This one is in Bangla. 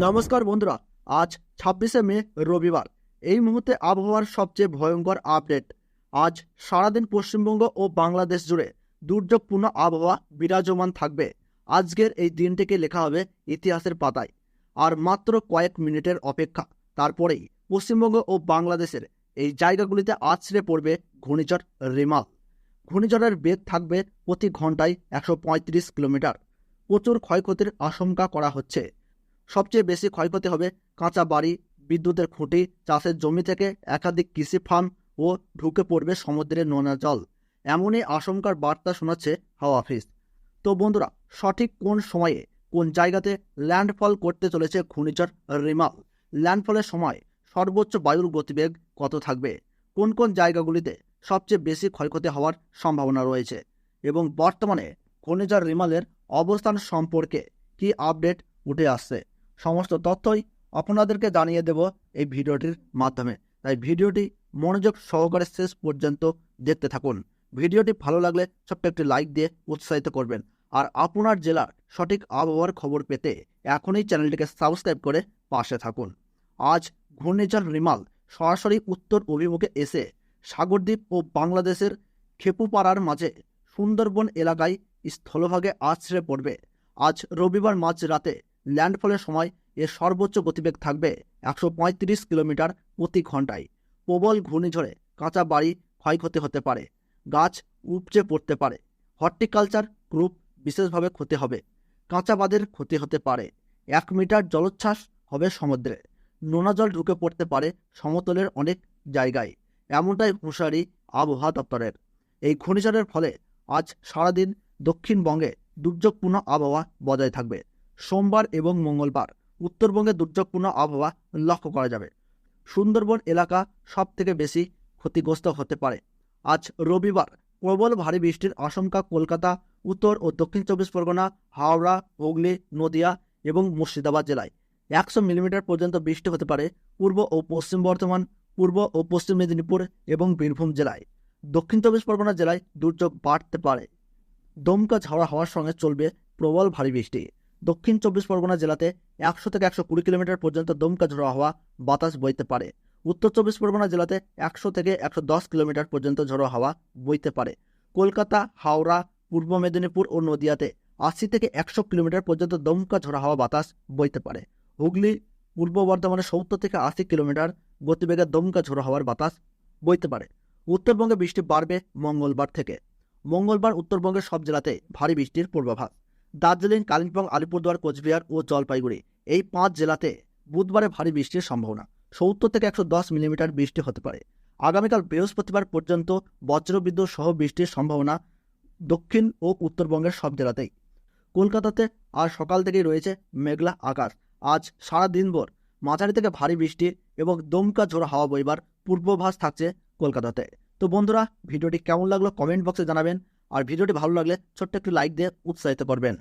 নমস্কার বন্ধুরা, আজ ছাব্বিশে মে, রবিবার। এই মুহূর্তে আবহাওয়ার সবচেয়ে ভয়ঙ্কর আপডেট। আজ সারাদিন পশ্চিমবঙ্গ ও বাংলাদেশ জুড়ে দুর্যোগপূর্ণ আবহাওয়া বিরাজমান থাকবে। আজকের এই দিনটিকে লেখা হবে ইতিহাসের পাতায়। আর মাত্র কয়েক মিনিটের অপেক্ষা। তারপরেই পশ্চিমবঙ্গ ও বাংলাদেশের এই জায়গাগুলিতে আছড়ে পড়বে ঘূর্ণিঝড় রিমাল। ঘূর্ণিঝড়ের বেগ থাকবে প্রতি ঘন্টায় একশো পঁয়ত্রিশ কিলোমিটার। প্রচুর ক্ষয়ক্ষতির আশঙ্কা করা হচ্ছে। সবচেয়ে বেশি ক্ষয়ক্ষতি হবে কাঁচা বাড়ি, বিদ্যুতের খুঁটি, চাষের জমি থেকে একাধিক কৃষি ফার্ম ও ঢুকে পড়বে সমুদ্রের নোনা জল। এমনই আশঙ্কার বার্তা শোনাচ্ছে হাওয়া অফিস। তো বন্ধুরা, সঠিক কোন সময়ে কোন জায়গাতে ল্যান্ডফল করতে চলেছে ঘূর্ণিঝড় রিমাল? ল্যান্ডফলের সময় সর্বোচ্চ বায়ুর গতিবেগ কত থাকবে? কোন কোন জায়গাগুলিতে সবচেয়ে বেশি ক্ষয়ক্ষতি হওয়ার সম্ভাবনা রয়েছে? এবং বর্তমানে ঘূর্ণিঝড় রিমালের অবস্থান সম্পর্কে কি আপডেট উঠে আসছে? সমস্ত তথ্যই আপনাদেরকে জানিয়ে দেব এই ভিডিওটির মাধ্যমে। তাই ভিডিওটি মনোযোগ সহকারে শেষ পর্যন্ত দেখতে থাকুন। ভিডিওটি ভালো লাগলে ছোট্ট একটি লাইক দিয়ে উৎসাহিত করবেন। আর আপনার জেলার সঠিক আবহাওয়ার খবর পেতে এখনই চ্যানেলটিকে সাবস্ক্রাইব করে পাশে থাকুন। আজ ঘূর্ণিঝড় রিমাল সরাসরি উত্তর অভিমুখে এসে সাগরদ্বীপ ও বাংলাদেশের খেপুপাড়ার মাঝে সুন্দরবন এলাকায় স্থলভাগে আছড়ে পড়বে। আজ রবিবার মাঝ রাতে ল্যান্ডফলের সময় এর সর্বোচ্চ গতিবেগ থাকবে একশো পঁয়ত্রিশ কিলোমিটার প্রতি ঘন্টায়। প্রবল ঘূর্ণিঝড়ে কাঁচা বাড়ি ক্ষয়ক্ষতি হতে পারে, গাছ উপচে পড়তে পারে, হর্টিকালচার গ্রুপ বিশেষভাবে ক্ষতি হবে, কাঁচা বাঁধের ক্ষতি হতে পারে, এক মিটার জলোচ্ছ্বাস হবে সমুদ্রে, নোনা জল ঢুকে পড়তে পারে সমতলের অনেক জায়গায়, এমনটাই হুঁশিয়ারি আবহাওয়া দপ্তরের। এই ঘূর্ণিঝড়ের ফলে আজ সারাদিন দক্ষিণবঙ্গে দুর্যোগপূর্ণ আবহাওয়া বজায় থাকবে। সোমবার এবং মঙ্গলবার উত্তরবঙ্গে দুর্যোগপূর্ণ আবহাওয়া লক্ষ্য করা যাবে। সুন্দরবন এলাকা সব থেকে বেশি ক্ষতিগ্রস্ত হতে পারে। আজ রবিবার প্রবল ভারী বৃষ্টির আশঙ্কা কলকাতা, উত্তর ও দক্ষিণ চব্বিশ পরগনা, হাওড়া, হুগলি, নদিয়া এবং মুর্শিদাবাদ জেলায়। একশো মিলিমিটার পর্যন্ত বৃষ্টি হতে পারে পূর্ব ও পশ্চিম বর্ধমান, পূর্ব ও পশ্চিম মেদিনীপুর এবং বীরভূম জেলায়। দক্ষিণ চব্বিশ পরগনা জেলায় দুর্যোগ বাড়তে পারে। দমকা ঝাড়া হওয়ার সঙ্গে চলবে প্রবল ভারী বৃষ্টি। দক্ষিণ চব্বিশ পরগনা জেলাতে একশো থেকে একশো কুড়ি কিলোমিটার পর্যন্ত দমকা ঝোড়া হওয়া বাতাস বইতে পারে। উত্তর চব্বিশ পরগনা জেলাতে একশো থেকে একশো দশ কিলোমিটার পর্যন্ত ঝোড়ো হাওয়া বইতে পারে। কলকাতা, হাওড়া, পূর্ব মেদিনীপুর ও নদিয়াতে আশি থেকে একশো কিলোমিটার পর্যন্ত দমকা ঝোড়া হাওয়া বাতাস বইতে পারে। হুগলি, পূর্ব বর্ধমানে সত্তর থেকে আশি কিলোমিটার গতিবেগে দমকা ঝোড়ো হাওয়ার বাতাস বইতে পারে। উত্তরবঙ্গে বৃষ্টি বাড়বে মঙ্গলবার থেকে। মঙ্গলবার উত্তরবঙ্গের সব জেলাতে ভারী বৃষ্টির পূর্বাভাস। দার্জিলিং, কালিম্পং, আলিপুরদুয়ার, কোচবিহার ও জলপাইগুড়ি। এই পাঁচ জেলাতে বুধবারে ভারী বৃষ্টির সম্ভাবনা। সত্তর থেকে একশো দশ মিলিমিটার বৃষ্টি হতে পারে। আগামীকাল বৃহস্পতিবার পর্যন্ত বজ্রবিদ্যুৎ সহ বৃষ্টির সম্ভাবনা দক্ষিণ ও উত্তরবঙ্গের সব জেলাতেই। কলকাতাতে আজ সকাল থেকেই রয়েছে মেঘলা আকাশ। আজ সারা দিনভর মাঝারি থেকে ভারী বৃষ্টি এবং দমকা ঝোড়া হাওয়া বইবার পূর্বাভাস থাকছে কলকাতাতে। তো বন্ধুরা, ভিডিওটি কেমন লাগল কমেন্ট বক্সে জানাবেন। আর ভিডিওটি ভালো লাগলে ছোট্ট একটি লাইক দিয়ে উৎসাহিত করবেন।